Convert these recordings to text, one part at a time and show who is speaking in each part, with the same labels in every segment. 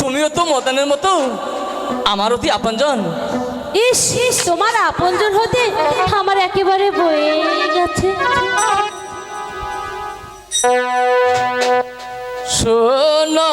Speaker 1: তুমিও তো মদানের মতো আমার অতি আপনজন।
Speaker 2: ইস ইস তোমার আপনজন হতে আমার একেবারে বয়ে গেছে।
Speaker 1: শোনো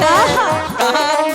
Speaker 1: 啊哈啊哈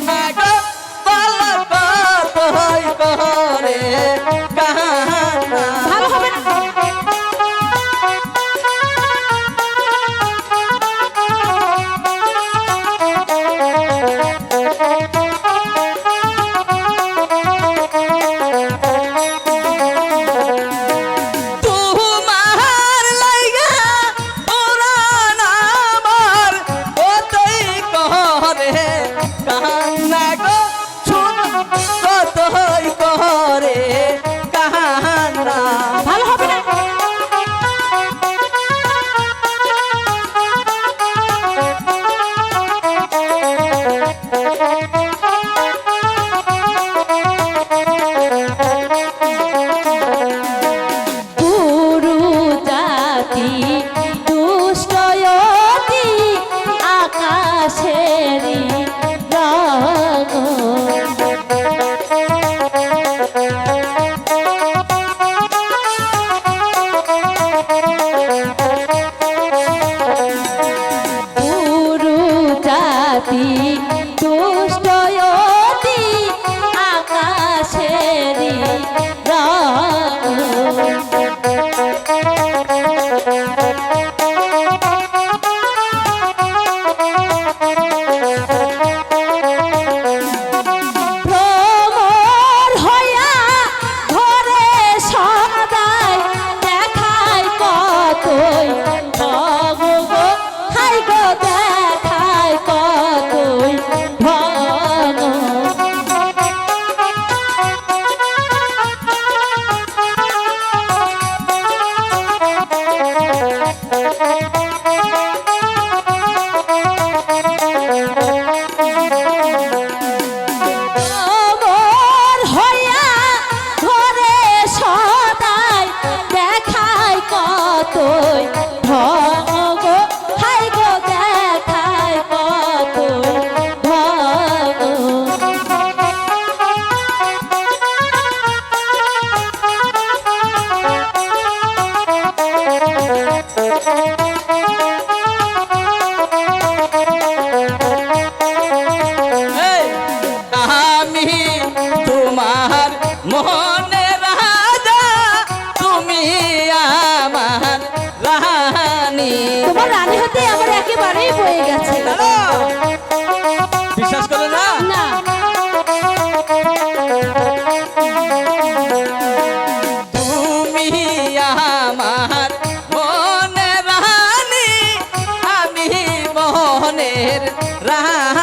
Speaker 1: কেন ba ha